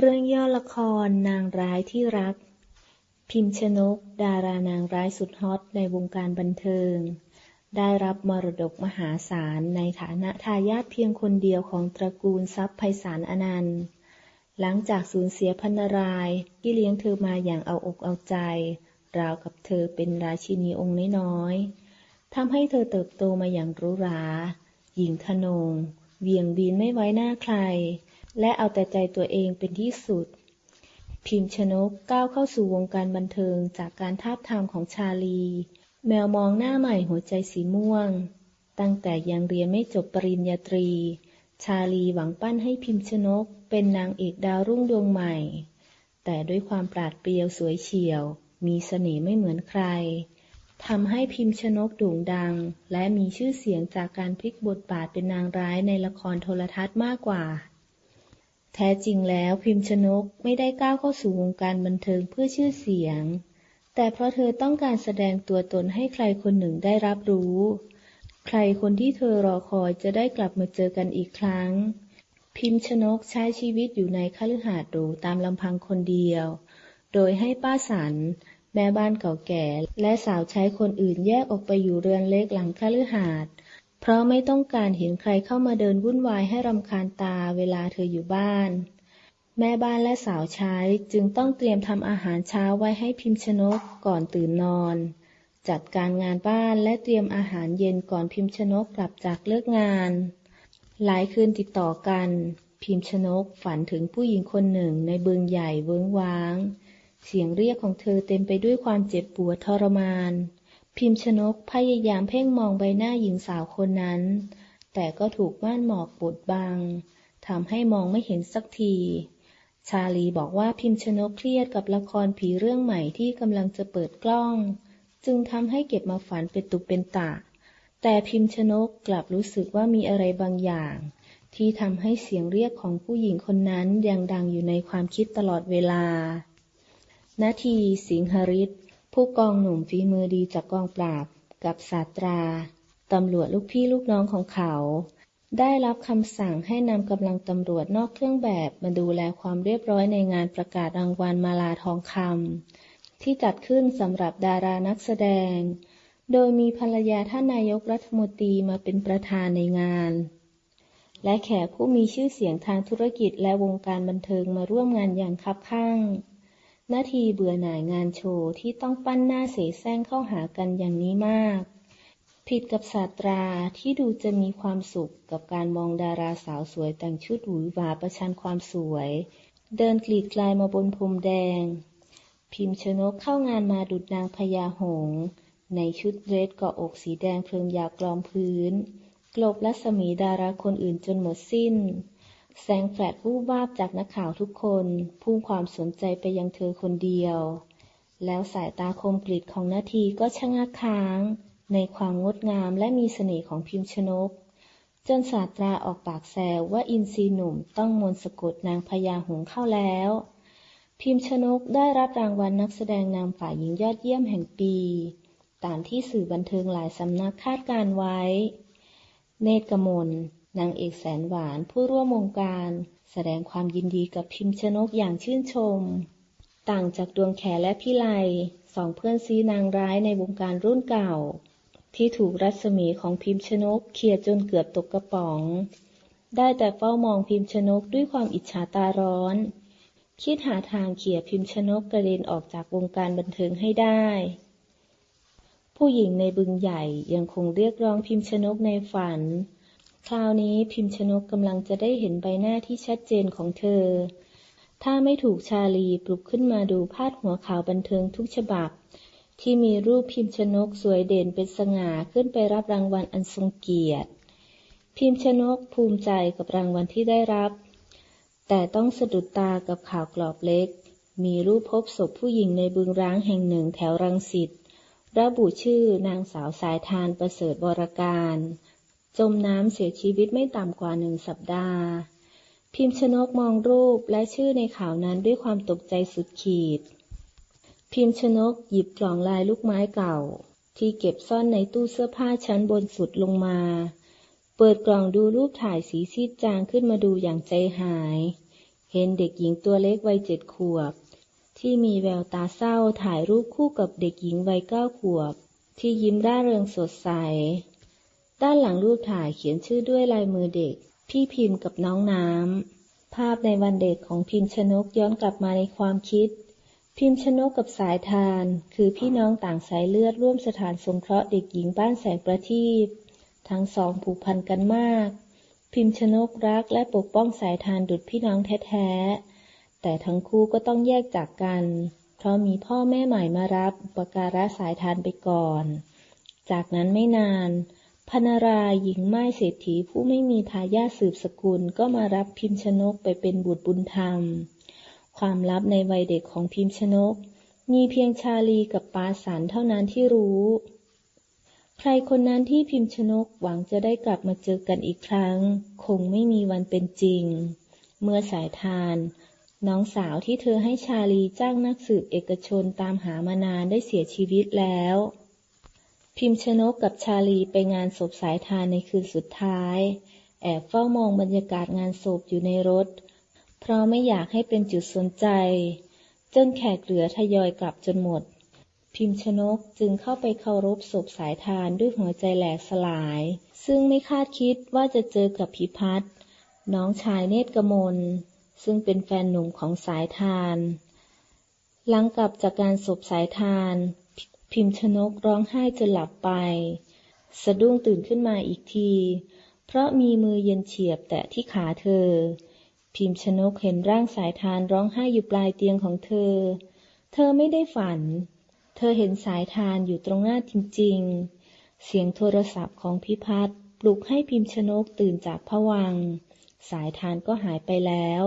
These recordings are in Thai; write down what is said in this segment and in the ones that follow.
เรื่องย่อละครนางร้ายที่รัก พิมพ์ชนก ดารานางร้ายสุดฮอตในวงการบันเทิง ได้รับมรดกมหาศาลในฐานะทายาทเพียงคนเดียวของตระกูลทรัพย์ไพศาลอนันต์ หลังจากสูญเสียพันรายที่เลี้ยงเธอมาอย่างเอาอกเอาใจ ราวกับเธอเป็นราชินีองค์น้อยๆทำให้เธอเติบโตมาอย่างรูหราหญิงทนง เวียงบีนไม่ไว้หน้าใคร และเอาแต่ใจตัวเองเป็นที่สุด พิมพ์ชนกก้าวเข้าสู่วงการบันเทิงจากการทาบทามของชาลี แมวมองหน้าใหม่หัวใจสีม่วง ตั้งแต่ยังเรียนไม่จบปริญญาตรี ชาลีหวังปั้นให้พิมพ์ชนก เป็นนางเอกดาวรุ่งดวงใหม่ แต่ด้วยความปราดเปรียวสวยเฉียว มีเสน่ห์ไม่เหมือนใครทำให้พิมพ์ชนกโด่งดัง และมีชื่อเสียงจากการพลิกบทบาทเป็นนางร้ายในละครโทรทัศน์มากกว่า แท้จริงแล้วพิมพ์ชนกไม่ได้ก้าวเข้าสู่วงการบันเทิงเพื่อชื่อเสียง แต่เพราะเธอต้องการแสดงตัวตนให้ใครคนหนึ่งได้รับรู้ ใครคนที่เธอรอคอยจะได้กลับมาเจอกันอีกครั้ง พิมพ์ชนกใช้ชีวิตอยู่ในคฤหาสน์หรูตามลำพังคนเดียว โดยให้ป้าสัน แม่บ้านเก่าแก่ และสาวใช้คนอื่นแยกออกไปอยู่เรือนเล็กหลังคฤหาสน์ เพราะไม่ต้องการเห็นใครเข้ามาเดินวุ่นวายให้รำคาญตาเวลาเธออยู่บ้าน แม่บ้านและสาวใช้จึงต้องเตรียมทำอาหารเช้าไว้ให้พิมพ์ชนกก่อนตื่นนอน จัดการงานบ้านและเตรียมอาหารเย็นก่อนพิมพ์ชนกกลับจากเลิกงาน หลายคืนติดต่อกัน พิมพ์ชนกฝันถึงผู้หญิงคนหนึ่งในเบืองใหญ่เวิ้งว้าง เสียงเรียกของเธอเต็มไปด้วยความเจ็บปวดทรมาน พิมพ์ชนกพยายามเพ่งมองใบหน้าหญิงสาวคนนั้น แต่ก็ถูกม่านหมอกบดบังทำให้มองไม่เห็นสักที ชาลีบอกว่าพิมพ์ชนกเครียดกับละครผีเรื่องใหม่ที่กำลังจะเปิดกล้อง จึงทำให้เก็บมาฝันเป็นตุเป็นตะ แต่พิมพ์ชนกกลับรู้สึกว่ามีอะไรบางอย่าง ที่ทำให้เสียงเรียกของผู้หญิงคนนั้นยังดังอยู่ในความคิดตลอดเวลา นาทีสิงหริศ ผู้กองหนุ่มฝีมือดีจากกองปราบ กับศาสตราตำรวจลูกพี่ลูกน้องของเขา ได้รับคำสั่งให้นำกำลังตำรวจนอกเครื่องแบบมาดูแลความเรียบร้อยในงานประกาศรางวัลมาลาทองคำที่จัดขึ้นสำหรับดารานักแสดง โดยมีภรรยาท่านนายกรัฐมนตรีมาเป็นประธานในงาน และแขกผู้มีชื่อเสียงทางธุรกิจและวงการบันเทิงมาร่วมงานอย่างคับข้าง นาทีเบื่อหน่ายงานโชว์ที่ต้องปั้นหน้าเสแสร้งเข้าหากันอย่างนี้มาก ผิดกับศาสตราที่ดูจะมีความสุขกับการมองดาราสาวสวยแต่งชุดหวือหวาประชันความสวย เดินกลีดกลายมาบนพรมแดง พิมพ์ชนกเข้างานมาดุดนางพญาหง ในชุดเดรสเกาะอกสีแดงเพลิงยาวกลอมพื้น กลบรัศมีดาราคนอื่นจนหมดสิ้น แสงแฟลชวูบวาบจากนักข่าวทุกคน พุ่งความสนใจไปยังเธอคนเดียว แล้วสายตาคมกริดของนาทีก็ชะงักค้าง ในความงดงามและมีเสน่ห์ของพิมพ์ชนก จนศาสตราออกปากแซวว่าอินทรีหนุ่มต้องมนสะกดนางพญาหงเข้าแล้ว พิมพ์ชนกได้รับรางวัลนักแสดงนางฝ่ายหญิงยอดเยี่ยมแห่งปี ตามที่สื่อบันเทิงหลายสำนักคาดการไว้ เนตรกมล นางเอกแสนหวานผู้ร่วมวงการ แสดงความยินดีกับพิมพ์ชนกอย่างชื่นชม ต่างจากดวงแขและพิไลสองเพื่อนซีนางร้ายในวงการรุ่นเก่า ที่ถูกรัศมีของพิมพ์ชนกเคียจนเกือบตกกระป๋อง ได้แต่เฝ้ามองพิมพ์ชนกด้วยความอิจฉาตาร้อน คิดหาทางเขี่ยพิมพ์ชนกกระเด็นออกจากวงการบันเทิงให้ได้ผู้หญิงในบึงใหญ่ยังคงเรียกร้องพิมพ์ชนกในฝัน คราวนี้พิมพ์ชนกกำลังจะได้เห็นใบหน้าที่ชัดเจนของเธอ ถ้าไม่ถูกชาลีปลุกขึ้นมาดูพาดหัวข่าวบันเทิงทุกฉบับ ที่มีรูปพิมพ์ชนกสวยเด่นเป็นสง่าขึ้นไปรับรางวัลอันทรงเกียรติ พิมพ์ชนกภูมิใจกับรางวัลที่ได้รับ แต่ต้องสะดุดตากับข่าวกรอบเล็ก มีรูปพบศพผู้หญิงในบึงร้างแห่งหนึ่งแถวรังสิตระบุชื่อนางสาวสายทานประเสริฐบรการ จมน้ำเสียชีวิตไม่ต่ำกว่าหนึ่งสัปดาห์ พิมพ์ชนกมองรูปและชื่อในข่าวนั้นด้วยความตกใจสุดขีด พิมพ์ชนกหยิบกล่องลายลูกไม้เก่า ที่เก็บซ่อนในตู้เสื้อผ้าชั้นบนสุดลงมา เปิดกล่องดูรูปถ่ายสีซีดจางขึ้นมาดูอย่างใจหาย เห็นเด็กหญิงตัวเล็กวัยเจ็ดขวบ ที่มีแววตาเศร้าถ่ายรูปคู่กับเด็กหญิงวัยเก้าขวบ ที่ยิ้มร่าเริงสดใส ด้านหลังรูปถ่ายเขียนชื่อด้วยลายมือเด็ก พี่พิมพ์กับน้องน้ำ ภาพในวันเด็กของพิมพ์ชนกย้อนกลับมาในความคิด พิมพ์ชนกกับสายทาน คือพี่น้องต่างสายเลือดร่วมสถานสงเคราะห์เด็กหญิงบ้านแสงประทีปทั้งสองผูกพันกันมาก พิมพ์ชนกรักและปกป้องสายทานดุจพี่น้องแท้ๆ แต่ทั้งคู่ก็ต้องแยกจากกัน เพราะมีพ่อแม่ใหม่มารับอุปการะสายทานไปก่อน จากนั้นไม่นาน พนารายหญิงไม้เศรษฐีผู้ไม่มีทายาทสืบสกุลก็มารับพิมพ์ชนกไปเป็นบุตรบุญธรรม ความลับในวัยเด็กของพิมพ์ชนก มีเพียงชาลีกับปาสันเท่านั้นที่รู้ ใครคนนั้นที่พิมพ์ชนกหวังจะได้กลับมาเจอกันอีกครั้ง คงไม่มีวันเป็นจริง เมื่อสายทาน น้องสาวที่เธอให้ชาลีจ้างนักสืบเอกชนตามหามานานได้เสียชีวิตแล้ว พิมพ์ชนกกับชาลีไปงานศพสายทานในคืนสุดท้าย แอบเฝ้ามองบรรยากาศงานศพอยู่ในรถ เพราะไม่อยากให้เป็นจุดสนใจ จนแขกเหลือทยอยกลับจนหมด พิมพ์ชนกจึงเข้าไปเคารพศพสายทานด้วยหัวใจแหลกสลาย ซึ่งไม่คาดคิดว่าจะเจอกับพิพัฒน์น้องชายเนตรกมลซึ่งเป็นแฟนหนุ่มของสายทาน หลังกลับจากการศพสายทาน พิมพ์ชนกร้องไห้จนหลับไป สะดุ้งตื่นขึ้นมาอีกที เพราะมีมือเย็นเฉียบแตะที่ขาเธอ พิมพ์ชนกเห็นร่างสายทานร้องไห้อยู่ปลายเตียงของเธอ เธอไม่ได้ฝัน เธอเห็นสายทานอยู่ตรงหน้าจริง ๆ เสียงโทรศัพท์ของพิพัฒน์ปลุกให้พิมพ์ชนกตื่นจากผวัง สายทานก็หายไปแล้ว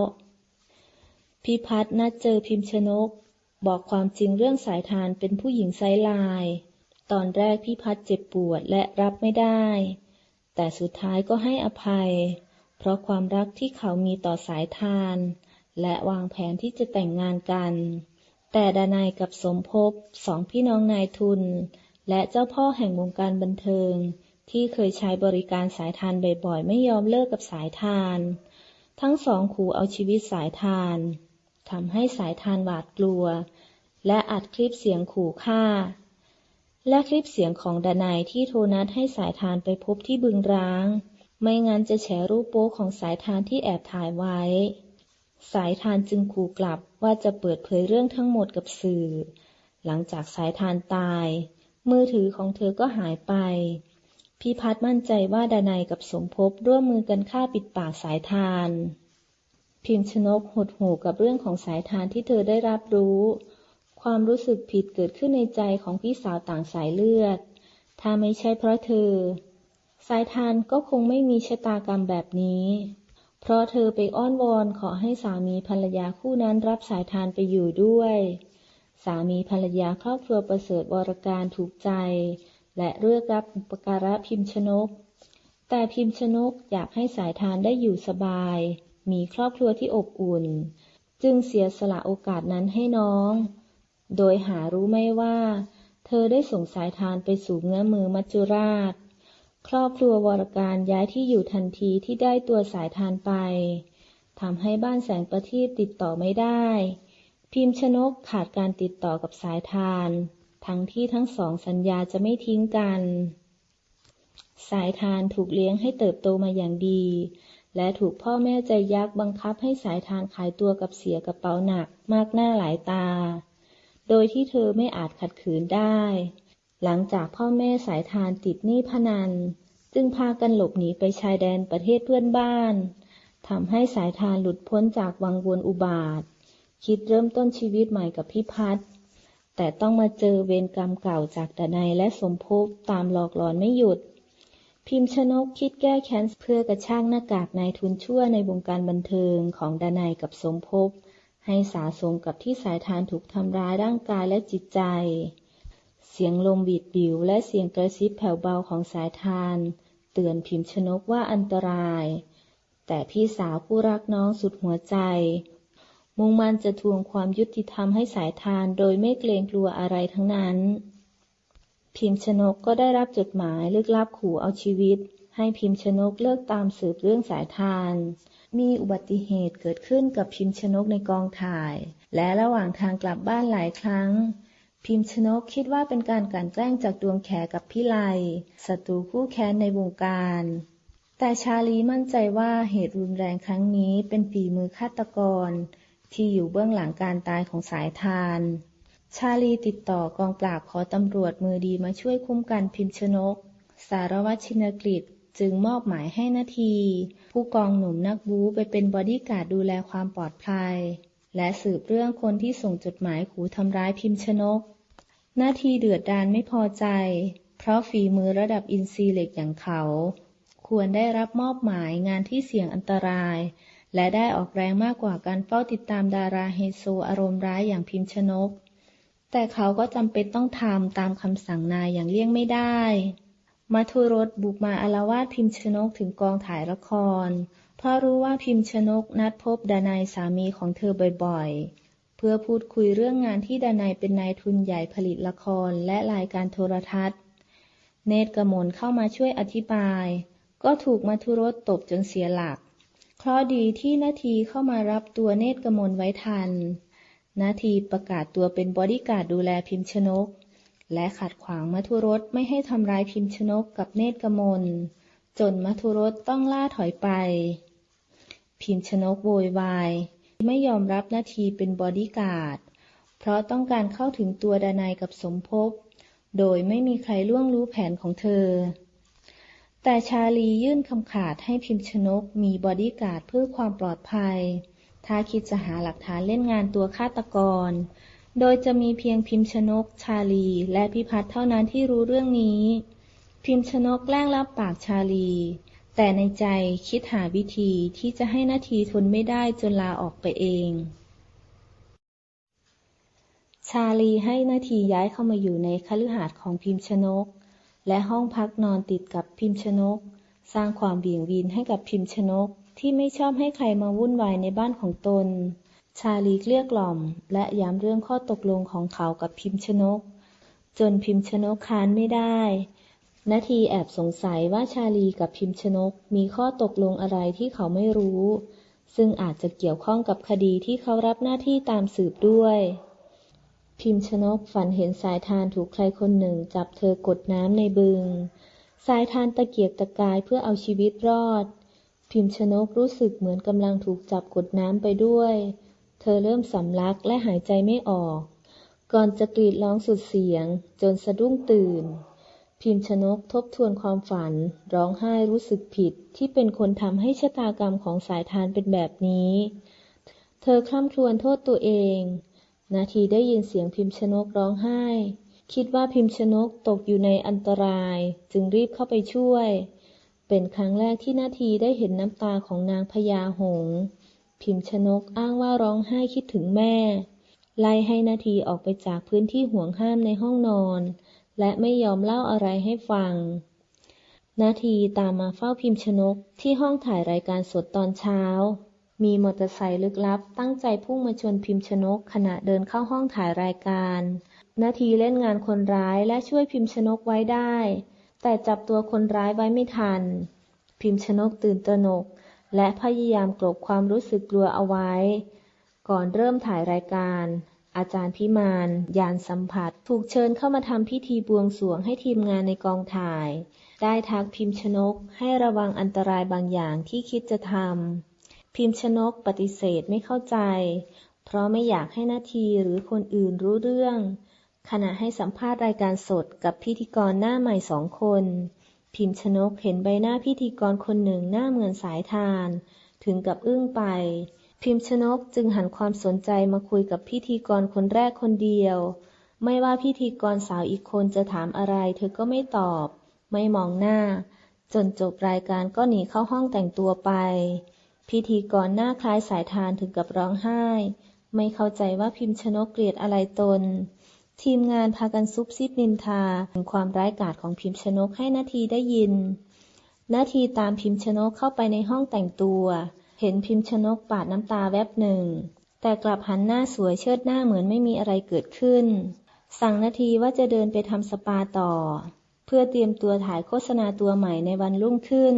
พิพัฒน์นัดเจอพิมพ์ชนก บอกความจริงเรื่องสายทานเป็นผู้หญิงไซลาย ตอนแรกพิพัฒน์เจ็บปวดและรับไม่ได้ แต่สุดท้ายก็ให้อภัย เพราะความรักที่เขามีต่อสายทาน และวางแผนที่จะแต่งงานกัน แต่ดานายกับสมภพสองพี่น้องนายทุน และเจ้าพ่อแห่งวงการบันเทิง ที่เคยใช้บริการสายทานบ่อยๆ ไม่ยอมเลิกกับสายทาน ทั้งสองขู่เอาชีวิตสายทาน ทำให้สายทานหวาดกลัว และอัดคลิปเสียงขู่ฆ่า และคลิปเสียงของดานายที่โทนัดให้สายทานไปพบที่บึงร้าง ไม่งั้นจะแฉรูปโป๊ของสายทานที่แอบถ่ายไว้ สายทานจึงขู่กลับว่าจะเปิดเผยเรื่องทั้งหมดกับสื่อ หลังจากสายทานตาย มือถือของเธอก็หายไปพี่พัฒมั่นใจว่าดานายกับสมภพร่วมมือกันฆ่าปิดปากสายทาน พิมพ์ชนกหดหูกับเรื่องของสายทานที่เธอได้รับรู้ ความรู้สึกผิดเกิดขึ้นในใจของพี่สาวต่างสายเลือด ถ้าไม่ใช่เพราะเธอ สายทานก็คงไม่มีชะตากรรมแบบนี้ เพราะเธอไปอ้อนวอนขอให้สามีภรรยาคู่นั้นรับสายทานไปอยู่ด้วย สามีภรรยาครอบครัวประเสริฐวรการถูกใจ และเลือกรับอุปการะพิมพ์ชนก แต่พิมพ์ชนกอยากให้สายทานได้อยู่สบาย มีครอบครัวที่อบอุ่น จึงเสียสละโอกาสนั้นให้น้อง โดยหารู้ไม่ว่า เธอได้ส่งสายทานไปสู่เงื้อมือมัจจุราช ครอบครัววรการย้ายที่อยู่ทันทีที่ได้ตัวสายทานไปทำให้บ้านแสงประทีปติดต่อไม่ได้ พิมพ์ชนกขาดการติดต่อกับสายทาน ทั้งที่ทั้งสองสัญญาจะไม่ทิ้งกัน สายทานถูกเลี้ยงให้เติบโตมาอย่างดี และถูกพ่อแม่ใจยักษ์บังคับให้สายทานขายตัวกับเสียกระเป๋าหนักมากหน้าหลายตา โดยที่เธอไม่อาจขัดขืนได้ หลังจากพ่อแม่สายทานติดหนี้พนัน จึงพากันหลบหนีไปชายแดนประเทศเพื่อนบ้านทำให้สายทานหลุดพ้นจากวังวนอุบาท คิดเริ่มต้นชีวิตใหม่กับพี่พัฒแต่ต้องมาเจอเวรกรรมเก่าจากดนัยและสมภพตามหลอกหลอนไม่หยุด พิมพ์ชนกคิดแก้แค้นเพื่อกระช่ากหน้ากากนายทุนชั่วในวงการบันเทิงของดานัยกับสมภพให้สาสมกับที่สายทานถูกทำร้ายร่างกายและจิตใจ เสียงลมบีดบิวและเสียงกระซิบแผ่วเบาของสายทาน เตือนพิมพ์ชนกว่าอันตราย แต่พี่สาวผู้รักน้องสุดหัวใจ มุ่งมั่นจะทวงความยุติธรรมให้สายทานโดยไม่เกรงกลัวอะไรทั้งนั้น พิมพ์ชนกก็ได้รับจดหมายลึกลับขู่เอาชีวิต ให้พิมพ์ชนกเลิกตามสืบเรื่องสายทาน มีอุบัติเหตุเกิดขึ้นกับพิมพ์ชนกในกองถ่าย และระหว่างทางกลับบ้านหลายครั้ง พิมพ์ชนกคิดว่าเป็นการกลั่นแกล้งจากดวงแขกับพิไลศัตรูคู่แค้นในวงการแต่ชาลีมั่นใจว่าเหตุรุนแรงครั้งนี้เป็นฝีมือฆาตกร ที่อยู่เบื้องหลังการตายของสายทาน ชาลีติดต่อกองปราบขอตำรวจมือดีมาช่วยคุ้มกันพิมพ์ชนก สารวัตรชินกฤษจึงมอบหมายให้นาที ผู้กองหนุ่มนักบู๊ไปเป็นบอดี้การ์ดดูแลความปลอดภัย และสืบเรื่องคนที่ส่งจดหมายขู่ทำร้ายพิมพ์ชนก นาทีเดือดดานไม่พอใจ เพราะฝีมือระดับอินซีเหล็กอย่างเขา ควรได้รับมอบหมายงานที่เสี่ยงอันตราย และได้ออกแรงมากกว่าการเฝ้าติดตามดาราไฮโซอารมณ์ร้ายอย่างพิมพ์ชนก แต่เขาก็จำเป็นต้องทำตามคำสั่งนายอย่างเลี่ยงไม่ได้ มัทุรสบุกมาอารวาสพิมพ์ชนกถึงกองถ่ายละคร เพราะรู้ว่าพิมพ์ชนกนัดพบดานายสามีของเธอบ่อยๆ เพื่อพูดคุยเรื่องงานที่ดานายเป็นนายทุนใหญ่ผลิตละครและรายการโทรทัศน์ เนตรกมลเข้ามาช่วยอธิบาย ก็ถูกมัทุรสตบจนเสียหลัก เพราะดีที่นาทีเข้ามารับตัวเนตรกมลไว้ทัน นาทีประกาศตัวเป็นบอดี้การ์ดดูแลพิมพ์ชนก และขัดขวางมัทุรสไม่ให้ทำร้ายพิมพ์ชนกกับเนตรกมล จนมัทุรสต้องล่าถอยไป พิมพ์ชนกโวยวาย ไม่ยอมรับนาทีเป็นบอดี้การ์ด เพราะต้องการเข้าถึงตัวดานายกับสมภพ โดยไม่มีใครล่วงรู้แผนของเธอ แต่ชาลียื่นคำขาดให้พิมพ์ชนกมีบอดี้การ์ดเพื่อความปลอดภัย ถ้าคิดจะหาหลักฐานเล่นงานตัวฆาตกร โดยจะมีเพียงพิมพ์ชนก ชาลี และพิพัฒน์เท่านั้นที่รู้เรื่องนี้ พิมพ์ชนกแกล้งรับปากชาลี แต่ในใจคิดหาวิธีที่จะให้นาทีทนไม่ได้จนลาออกไปเอง ชาลีให้นาทีย้ายเข้ามาอยู่ในคฤหาสน์ของพิมพ์ชนก และห้องพักนอนติดกับพิมพ์ชนก สร้างความเบี่ยงวีนให้กับพิมพ์ชนก ที่ไม่ชอบให้ใครมาวุ่นวายในบ้านของตน ชาลีเกลี้ยกล่อม และย้ำเรื่องข้อตกลงของเขากับพิมพ์ชนก จนพิมพ์ชนกค้านไม่ได้นาทีแอบสงสัยว่าชาลีกับพิมพ์ชนกมีข้อตกลงอะไรที่เขาไม่รู้ ซึ่งอาจจะเกี่ยวข้องกับคดีที่เขารับหน้าที่ตามสืบด้วย พิมพ์ชนกฝันเห็นสายทานถูกใครคนหนึ่งจับเธอกดน้ำในบึง สายทานตะเกียกตะกายเพื่อเอาชีวิตรอด พิมชนกรู้สึกเหมือนกำลังถูกจับกดน้ำไปด้วย เธอเริ่มสำลักและหายใจไม่ออก ก่อนจะกรีดร้องสุดเสียง จนสะดุ้งตื่น พิมชนกทบทวนความฝัน ร้องไห้รู้สึกผิดที่เป็นคนทำให้ชะตากรรมของสายทานเป็นแบบนี้ เธอคล่ำครวญโทษตัวเอง นาทีได้ยินเสียงพิมชนกร้องไห้ คิดว่าพิมชนกตกอยู่ในอันตราย จึงรีบเข้าไปช่วย เป็นครั้งแรกที่นาทีได้เห็นน้ำตาของนางพญาหง พิมพ์ชนกอ้างว่าร้องไห้คิดถึงแม่ ไล่ให้นาทีออกไปจากพื้นที่ห่วงห้ามในห้องนอน และไม่ยอมเล่าอะไรให้ฟัง นาทีตามมาเฝ้าพิมพ์ชนกที่ห้องถ่ายรายการสดตอนเช้า มีมอเตอร์ไซค์ลึกลับ ตั้งใจพุ่งมาชนพิมพ์ชนกขณะเดินเข้าห้องถ่ายรายการ นาทีเล่นงานคนร้ายและช่วยพิมพ์ชนกไว้ได้ แต่จับตัวคนร้ายไว้ไม่ทัน พิมพ์ชนกตื่นตระหนก และพยายามกลบความรู้สึกกลัวเอาไว้ ก่อนเริ่มถ่ายรายการ อาจารย์พิมานยานสัมผัส ถูกเชิญเข้ามาทำพิธีบวงสรวงให้ทีมงานในกองถ่าย ได้ทักพิมพ์ชนกให้ระวังอันตรายบางอย่างที่คิดจะทำพิมพ์ชนกปฏิเสธไม่เข้าใจ เพราะไม่อยากให้นาทีหรือคนอื่นรู้เรื่อง ขณะให้สัมภาษณ์รายการสดกับพิธีกรหน้าใหม่สองคน พิมพ์ชนกเห็นใบหน้าพิธีกรคนหนึ่งหน้าเหมือนสายทาน ถึงกับอึ้งไป พิมพ์ชนกจึงหันความสนใจมาคุยกับพิธีกรคนแรกคนเดียว ไม่ว่าพิธีกรสาวอีกคนจะถามอะไร เธอก็ไม่ตอบ ไม่มองหน้า จนจบรายการก็หนีเข้าห้องแต่งตัวไป พิธีกรหน้าคล้ายสายทานถึงกับร้องไห้ ไม่เข้าใจว่าพิมพ์ชนกเกลียดอะไรตน ทีมงานพากันซุบซิบนินทาถึงความร้ายกาจของพิมพ์ชนกให้นาทีได้ยิน นาทีตามพิมพ์ชนกเข้าไปในห้องแต่งตัว เห็นพิมพ์ชนกปาดน้ำตาแวบหนึ่ง แต่กลับหันหน้าสวยเชิดหน้าเหมือนไม่มีอะไรเกิดขึ้น สั่งนาทีว่าจะเดินไปทำสปาต่อ เพื่อเตรียมตัวถ่ายโฆษณาตัวใหม่ในวันรุ่งขึ้น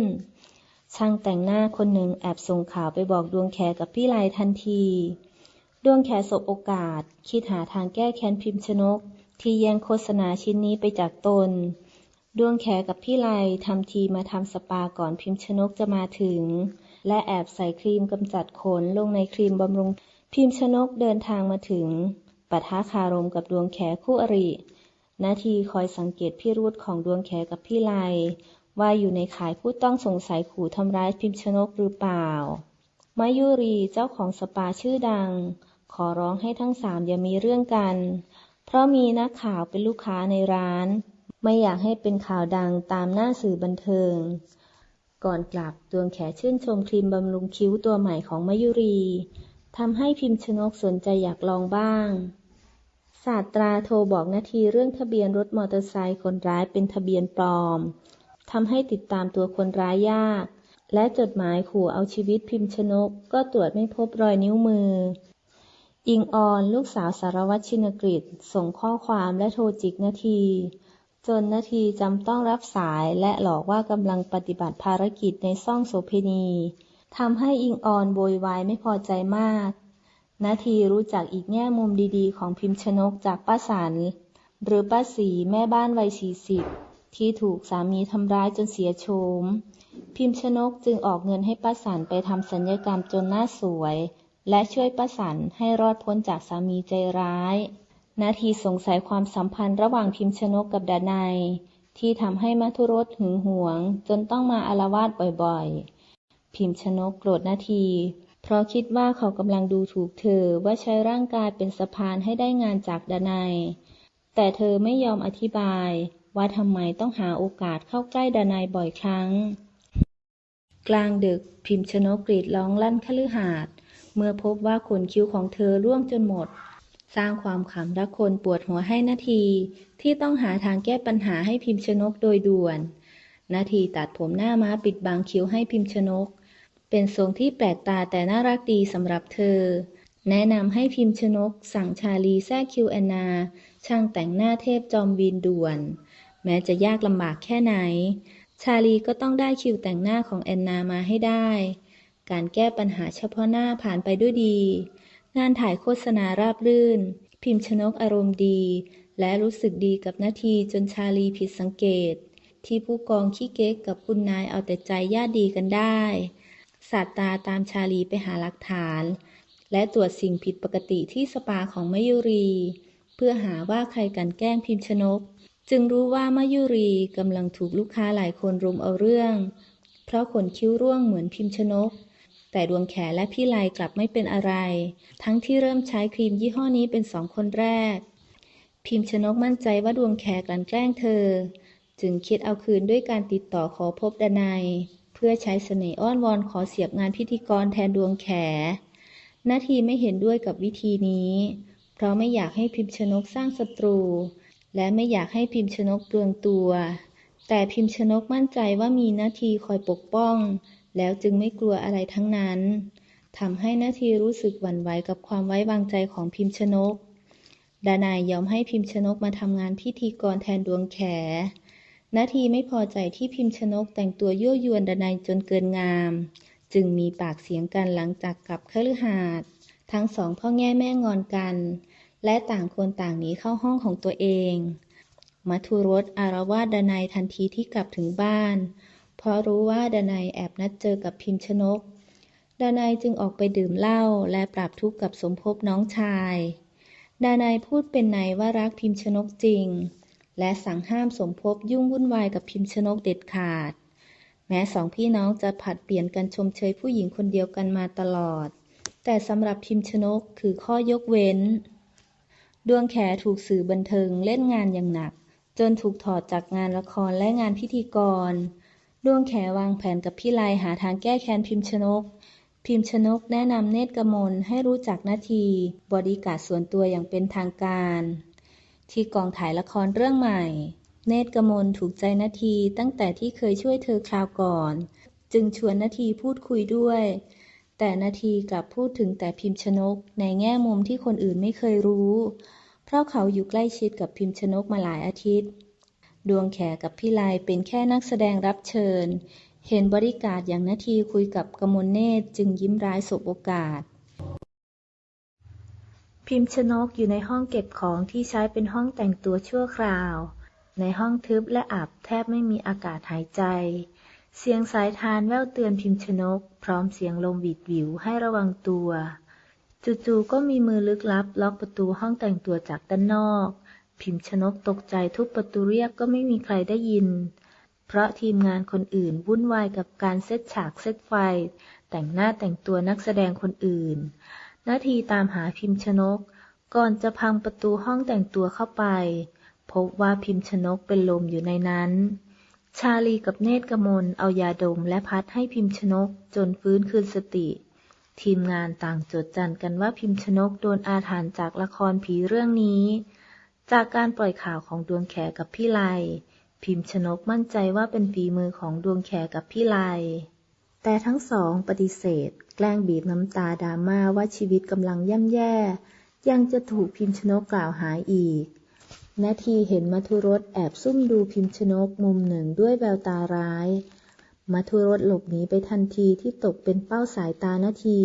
ช่างแต่งหน้าคนหนึ่งแอบส่งข่าวไปบอกดวงแขกับพี่ไลทันที ดวงแขสบโอกาส คิดหาทางแก้แค้นพิมพ์ชนก ที่แย่งโฆษณาชิ้นนี้ไปจากตน ดวงแขกับพี่ไลทำทีมาทำสปาก่อนพิมพ์ชนกจะมาถึง และแอบใส่ครีมกำจัดขนลงในครีมบำรุง พิมพ์ชนกเดินทางมาถึงปะทะคารมกับดวงแขคู่อรินาทีคอยสังเกตพิรุธของดวงแขกับพี่ไลว่าอยู่ในขายผู้ต้องสงสัยขู่ทำร้ายพิมพ์ชนกหรือเปล่ามายุรีเจ้าของสปาชื่อดัง ขอร้องให้ทั้งสามอย่ามีเรื่องกัน เพราะมีนักข่าวเป็นลูกค้าในร้าน ไม่อยากให้เป็นข่าวดังตามหน้าสื่อบันเทิง ก่อนกลับดวงแขชื่นชมครีมบำรุงคิ้วตัวใหม่ของมายุรีทำให้พิมพ์ชนกสนใจอยากลองบ้างศาสตราโทรบอกนาทีเรื่องทะเบียนรถมอเตอร์ไซค์คนร้ายเป็นทะเบียนปลอมทำให้ติดตามตัวคนร้ายยาก และจดหมายขู่เอาชีวิตพิมพ์ชนกก็ตรวจไม่พบรอยนิ้วมือ อิงออน ลูกสาวสารวัตรชินกฤษส่งข้อความและโทรจิกนาที จนนาทีจำต้องรับสายและหลอกว่ากำลังปฏิบัติภารกิจในซ่องโสเพณีทำให้อิงออนโวยวายไม่พอใจมาก นาทีรู้จักอีกแง่มุมดีๆ ของพิมพ์ชนกจากป้าสัน หรือป้าสีแม่บ้านวัยสี่สิบที่ถูกสามีทำร้ายจนเสียโฉมพิมพ์ชนกจึงออกเงินให้ป้าสันไปทำสัญญกรรมจนหน้าสวย และช่วยป้าสันให้รอดพ้นจากสามีใจร้าย นาทีสงสัยความสัมพันธ์ระหว่างพิมพ์ชนกกับดานายที่ทำให้มัทุรสหึงหวง จนต้องมาอารวาสบ่อยๆ พิมพ์ชนกโกรธนาที เพราะคิดว่าเขากำลังดูถูกเธอว่าใช้ร่างกายเป็นสะพานให้ได้งานจากดานายแต่เธอไม่ยอมอธิบายว่าทำไมต้องหาโอกาสเข้าใกล้ดานายบ่อยครั้ง กลางดึกพิมพ์ชนกกรีดร้องลั่นคฤหาสน์ เมื่อพบว่าขนคิ้วของเธอร่วงจนหมด สร้างความขำและคนปวดหัวให้นาที ที่ต้องหาทางแก้ปัญหาให้พิมพ์ชนกโดยด่วน นาทีตัดผมหน้าม้าปิดบังคิ้วให้พิมพ์ชนก เป็นทรงที่แปลกตาแต่น่ารักดีสำหรับเธอ แนะนำให้พิมพ์ชนก สั่งชาลีแทรกคิวแอนนา ช่างแต่งหน้าเทพจอมวีนด่วน แม้จะยากลำบากแค่ไหน ชาลีก็ต้องได้คิวแต่งหน้าของแอนนามาให้ได้ การแก้ปัญหาเฉพาะหน้าผ่านไปด้วยดี งานถ่ายโฆษณาราบรื่น พิมพ์ชนกอารมณ์ดี และรู้สึกดีกับนาทีจนชาลีผิดสังเกต ที่ผู้กองขี้เก๊กกับคุณนายเอาแต่ใจญาติดีกันได้ศาสตราตามชาลีไปหาหลักฐาน และตรวจสิ่งผิดปกติที่สปาของมยุรี เพื่อหาว่าใครกันแกล้งพิมพ์ชนก จึงรู้ว่ามายุรีกำลังถูกลูกค้าหลายคนรุมเอาเรื่อง เพราะขนคิ้วร่วงเหมือนพิมพ์ชนก แต่ดวงแขและพี่ไลกลับไม่เป็นอะไร ทั้งที่เริ่มใช้ครีมยี่ห้อนี้เป็นสองคนแรก พิมพ์ชนกมั่นใจว่าดวงแขกลั่นแกล้งเธอ จึงคิดเอาคืนด้วยการติดต่อขอพบดนายเพื่อใช้เสน่ห์อ้อนวอนขอเสียบงานพิธีกรแทนดวงแขนาทีไม่เห็นด้วยกับวิธีนี้ เพราะไม่อยากให้พิมพ์ชนกสร้างศัตรู และไม่อยากให้พิมพ์ชนกเปลืองตัว แต่พิมพ์ชนกมั่นใจว่ามีนาทีคอยปกป้อง แล้วจึงไม่กลัวอะไรทั้งนั้นทำให้นาทีรู้สึกหวั่นไหวกับความไว้วางใจของพิมพ์ชนก ดานายยอมให้พิมพ์ชนกมาทำงานพิธีกรแทนดวงแข นาทีไม่พอใจที่พิมพ์ชนกแต่งตัวยั่วยวนดานายจนเกินงาม จึงมีปากเสียงกันหลังจากกลับคฤหาสน์ทั้งสองพ่อแง่แม่งอนกัน และต่างคนต่างหนีเข้าห้องของตัวเอง มัทุรสอารวาสดานายทันทีที่กลับถึงบ้าน เพราะรู้ว่าดนายแอบนัดเจอกับพิมพ์ชนกดานายจึงออกไปดื่มเหล้าและปรับทุกข์กับสมภพน้องชายดานายพูดเป็นในว่ารักพิมพ์ชนกจริง และสั่งห้ามสมภพยุ่งวุ่นวายกับพิมพ์ชนกเด็ดขาด แม้สองพี่น้องจะผัดเปลี่ยนกันชมเชยผู้หญิงคนเดียวกันมาตลอด แต่สำหรับพิมพ์ชนกคือข้อยกเว้น ดวงแขถูกสื่อบันเทิงเล่นงานอย่างหนัก จนถูกถอดจากงานละครและงานพิธีกร ดวงแขวางแผนกับพี่ไลหาทางแก้แค้นพิมพ์ชนก พิมพ์ชนกแนะนำเนตรกมลให้รู้จักนาทีบอดีการ์ดส่วนตัวอย่างเป็นทางการ ที่กองถ่ายละครเรื่องใหม่ เนตรกมลถูกใจนาทีตั้งแต่ที่เคยช่วยเธอคราวก่อน จึงชวนนาทีพูดคุยด้วย แต่นาทีกลับพูดถึงแต่พิมพ์ชนกในแง่มุมที่คนอื่นไม่เคยรู้ เพราะเขาอยู่ใกล้ชิดกับพิมพ์ชนกมาหลายอาทิตย์ ดวงแขกับพี่ไลเป็นแค่นักแสดงรับเชิญ เห็นบริการอย่างนาทีคุยกับกมลเนตรจึงยิ้มร้ายสบโอกาส พิมพ์ชนกอยู่ในห้องเก็บของที่ใช้เป็นห้องแต่งตัวชั่วคราว ในห้องทึบและอับแทบไม่มีอากาศหายใจ เสียงสายทานแว่วเตือนพิมพ์ชนก พร้อมเสียงลมหวิดหวิวให้ระวังตัว จู่ๆก็มีมือลึกลับล็อกประตูห้องแต่งตัวจากด้านนอก พิมพ์ชนกตกใจทุบประตูเรียกก็ไม่มีใครได้ยิน เพราะทีมงานคนอื่นวุ่นวายกับการเซตฉากเซตไฟ แต่งหน้าแต่งตัวนักแสดงคนอื่น นาทีตามหาพิมพ์ชนก ก่อนจะพังประตูห้องแต่งตัวเข้าไป พบว่าพิมพ์ชนกเป็นลมอยู่ในนั้น ชาลีกับเนตรกมลเอายาดมและพัดให้พิมพ์ชนกจนฟื้นคืนสติทีมงานต่างจดจันกันว่าพิมพ์ชนกโดนอาถรรพ์จากละครผีเรื่องนี้ จากการปล่อยข่าวของดวงแขกับพี่ไล พิมพ์ชนกมั่นใจว่าเป็นฝีมือของดวงแขกับพี่ไล แต่ทั้งสองปฏิเสธ แกล้งบีบน้ำตาดราม่าว่าชีวิตกำลังย่ำแย่ ยังจะถูกพิมพ์ชนกกล่าวหาอีก นาทีเห็นมัทุรสแอบซุ่มดูพิมพ์ชนกมุมหนึ่งด้วยแววตาร้ายมัทุรสหลบหนีไปทันทีที่ตกเป็นเป้าสายตานาที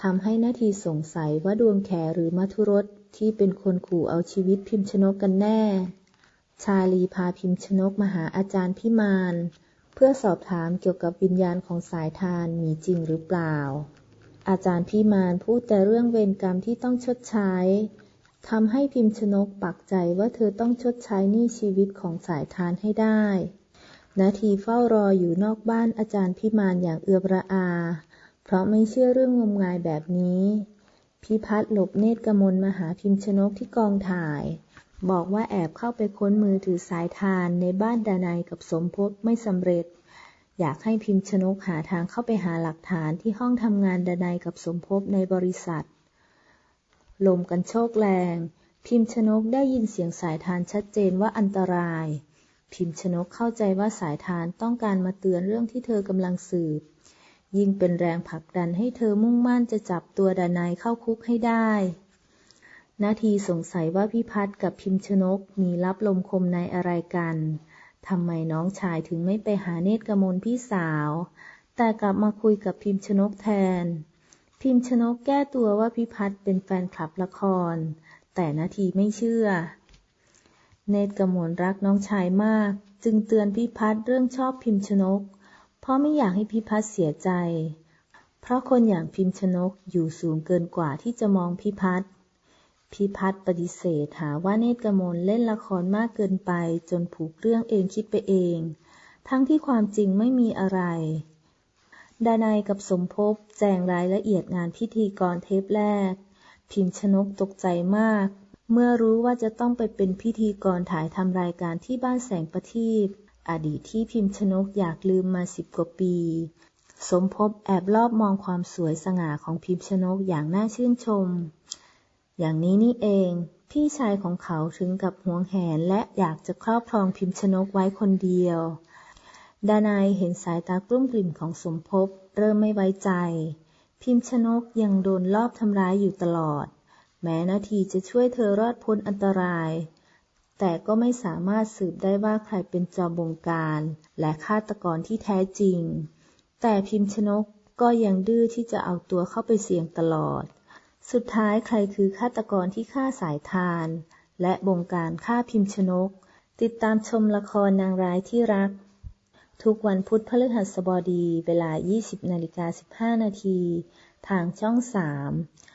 ทำให้นาทีสงสัยว่าดวงแขหรือมัทุรส ที่เป็นคนขู่เอาชีวิตพิมพ์ชนกกันแน่ ชาลีพาพิมพ์ชนกมาหาอาจารย์พิมานเพื่อสอบถามเกี่ยวกับวิญญาณของสายทานมีจริงหรือเปล่า อาจารย์พิมานพูดแต่เรื่องเวรกรรมที่ต้องชดใช้ทำให้พิมพ์ชนกปักใจว่าเธอต้องชดใช้หนี้ชีวิตของสายทานให้ได้ นาทีเฝ้ารออยู่นอกบ้านอาจารย์พิมานอย่างเอือบระอา เพราะไม่เชื่อเรื่องงมงายแบบนี้ พิพัฒน์หลบเนตรกมลมาหาพิมพ์ชนกที่กองถ่าย บอกว่าแอบเข้าไปค้นมือถือสายทานในบ้านดานายกับสมภพไม่สำเร็จ อยากให้พิมพ์ชนกหาทางเข้าไปหาหลักฐานที่ห้องทำงานดานายกับสมภพในบริษัท ลมกันโชกแรง พิมพ์ชนกได้ยินเสียงสายทานชัดเจนว่าอันตราย พิมพ์ชนกเข้าใจว่าสายทานต้องการมาเตือนเรื่องที่เธอกำลังสืบ ยิ่งเป็นแรงผลักดันให้เธอมุ่งมั่นจะจับตัวดานายเข้าคุกให้ได้นาทีสงสัยว่าพิพัฒน์กับพิมพ์ชนกมีรับลมคมในอะไรกัน ทำไมน้องชายถึงไม่ไปหาเนตรกมลพี่สาว แต่กลับมาคุยกับพิมพ์ชนกแทน พิมพ์ชนกแก้ตัวว่าพิพัฒน์เป็นแฟนคลับละคร แต่นาทีไม่เชื่อ เนตรกมลรักน้องชายมาก จึงเตือนพิพัฒน์เรื่องชอบพิมพ์ชนก เพราะไม่อยากให้พิพัฒน์เสียใจ เพราะคนอย่างพิมพ์ชนกอยู่สูงเกินกว่าที่จะมองพิพัฒน์พิพัฒน์ปฏิเสธหาว่าเนตรกมลเล่นละครมากเกินไป จนผูกเรื่องเองคิดไปเอง ทั้งที่ความจริงไม่มีอะไร ดานายกับสมภพแจงรายละเอียดงานพิธีกรเทปแรก พิมพ์ชนกตกใจมาก เมื่อรู้ว่าจะต้องไปเป็นพิธีกรถ่ายทำรายการที่บ้านแสงประทีป อดีตที่พิมพ์ชนกอยากลืมมาสิบกว่าปี สมภพแอบลอบมองความสวยสง่าของพิมพ์ชนกอย่างน่าชื่นชม อย่างนี้นี่เอง พี่ชายของเขาถึงกับหวงแหนและอยากจะครอบครองพิมพ์ชนกไว้คนเดียว ดานายเห็นสายตากลุ้มกลิ่มของสมภพเริ่มไม่ไว้ใจ พิมพ์ชนกยังโดนลอบทำร้ายอยู่ตลอด แม้นาทีจะช่วยเธอรอดพ้นอันตราย แต่ก็ไม่สามารถสืบได้ว่าใครเป็นจอมบงการ และฆาตกรที่แท้จริง แต่พิมพ์ชนกก็ยังดื้อที่จะเอาตัวเข้าไปเสี่ยงตลอด สุดท้ายใครคือฆาตกรที่ฆ่าสายทาน และบงการฆ่าพิมพ์ชนก ติดตามชมละครนางร้ายที่รัก ทุกวันพุธพฤหัสบดี เวลา 20นาฬิกา15นาทีทางช่อง 3